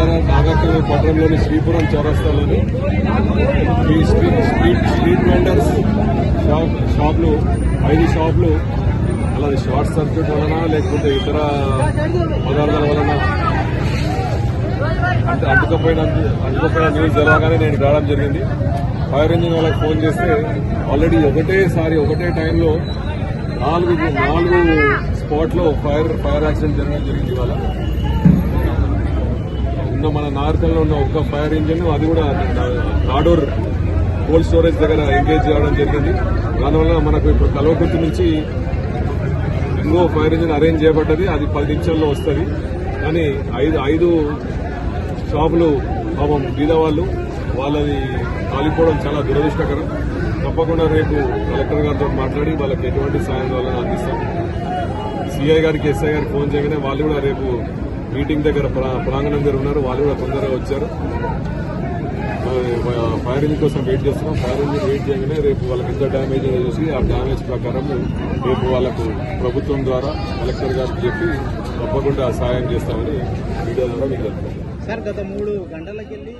నాగర నాగర్కర్ణ పట్టణంలోని శ్రీపురం చౌరస్తాలోని ఈ street street street vendors shop షాప్లు ఐదు షాపులు అలాగే షార్ట్ సర్క్యూట్ వలన లేకపోతే ఇతర పదార్థాల వలన అంటే అంటుకపోయిన అంటుకపోయిన న్యూస్ తెలవగానే నేను రావడం జరిగింది. ఫైర్ ఇంజిన్ వాళ్ళకి ఫోన్ చేస్తే ఆల్రెడీ ఒకటేసారి ఒకటే టైంలో నాలుగు నాలుగు స్పాట్లో ఫైర్ ఫైర్ యాక్సిడెంట్ జరగడం జరిగింది ఇవాళ. మన నార్కల్లో ఉన్న ఒక్క ఫైర్ ఇంజిన్ అది కూడా నాడోర్ కోల్డ్ స్టోరేజ్ దగ్గర ఎంగేజ్ చేయడం జరిగింది. దానివల్ల మనకు ఇప్పుడు కల్వకుర్తి నుంచి ఇంకో ఫైర్ ఇంజిన్ అరేంజ్ చేయబడ్డది. అది పది నిమిషాల్లో వస్తుంది. కానీ ఐదు ఐదు షాపులు పాపం బీదవాళ్ళు వాళ్ళది కాలిపోవడం చాలా దురదృష్టకరం. తప్పకుండా రేపు కలెక్టర్ గారితో మాట్లాడి వాళ్ళకి ఎటువంటి సాయం వాళ్ళని అందిస్తాం. సిఐ గారికి ఎస్ఐ గారికి ఫోన్ చేయగానే వాళ్ళు కూడా రేపు మీటింగ్ దగ్గర ప్రా- ప్రాంగణం దగ్గర ఉన్నారు. వాళ్ళు కూడా తొందరగా వచ్చారు. ఫైర్ ఇంజిన్ కోసం వెయిట్ చేస్తున్నాం. ఫైర్ ఇంజిన్ వెయిట్ చేయగానే రేపు వాళ్ళకి ఎంత డ్యామేజ్ అయ్యో చూసి ఆ డ్యామేజ్ ప్రకారం రేపు వాళ్ళకు ప్రభుత్వం ద్వారా కలెక్టర్ గారికి చెప్పి తప్పకుండా సాయం చేస్తామని మీడియా ద్వారా మీకు తెలుపుతాం సార్ గత మూడు గంటలకెళ్ళి